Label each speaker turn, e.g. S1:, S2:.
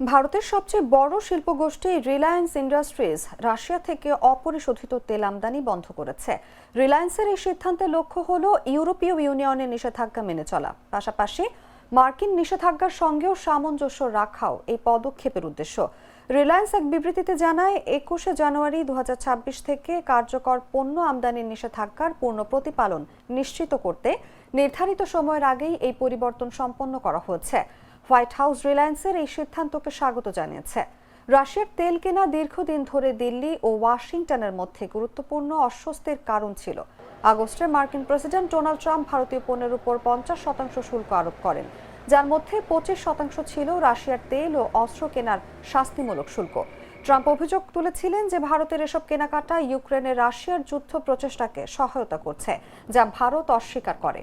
S1: ভারতের সবচেয়ে বড় শিল্পগোষ্ঠী রিলায়েন্স ইন্ডাস্ট্রিজ রাশিয়া থেকে অপরিশোধিত তেল আমদানি বন্ধ করেছে। রিলায়েন্সের এই সিদ্ধান্তের লক্ষ্য হল ইউরোপীয় ইউনিয়নের নিষেধাজ্ঞা মেনে চলা। পাশাপাশি মার্কিন নিষেধাজ্ঞার সঙ্গেও সামঞ্জস্য রাখাও এই পদক্ষেপের উদ্দেশ্য। রিলায়েন্স এক বিবৃতিতে জানায়, একুশে জানুয়ারি দু হাজার ছাব্বিশ থেকে কার্যকর পণ্য আমদানির নিষেধাজ্ঞার পূর্ণ প্রতিপালন নিশ্চিত করতে নির্ধারিত সময়ের আগেই এই পরিবর্তন সম্পন্ন করা হয়েছে। হোয়াইট হাউস রিলায়েন্সের এই সিদ্ধান্তকে স্বাগত জানিয়েছে। রাশিয়ার তেল কেনা দীর্ঘদিন ধরে দিল্লি ও ওয়াশিংটনের মধ্যে গুরুত্বপূর্ণ অস্বস্তির কারণ ছিল। আগস্টে মার্কিন প্রেসিডেন্ট ডোনাল্ড ট্রাম্প ভারতীয় পণ্যের উপর পঞ্চাশ শতাংশ শুল্ক আরোপ করেন। যার মধ্যে পঁচিশ শতাংশ ছিল রাশিয়ার তেল ও অস্ত্র কেনার শাস্তিমূলক শুল্ক। ট্রাম্প অভিযোগ তুলেছিলেন যে ভারতের এসব কেনাকাটা ইউক্রেনে রাশিয়ার যুদ্ধ প্রচেষ্টাকে সহায়তা করছে, যা ভারত অস্বীকার করে।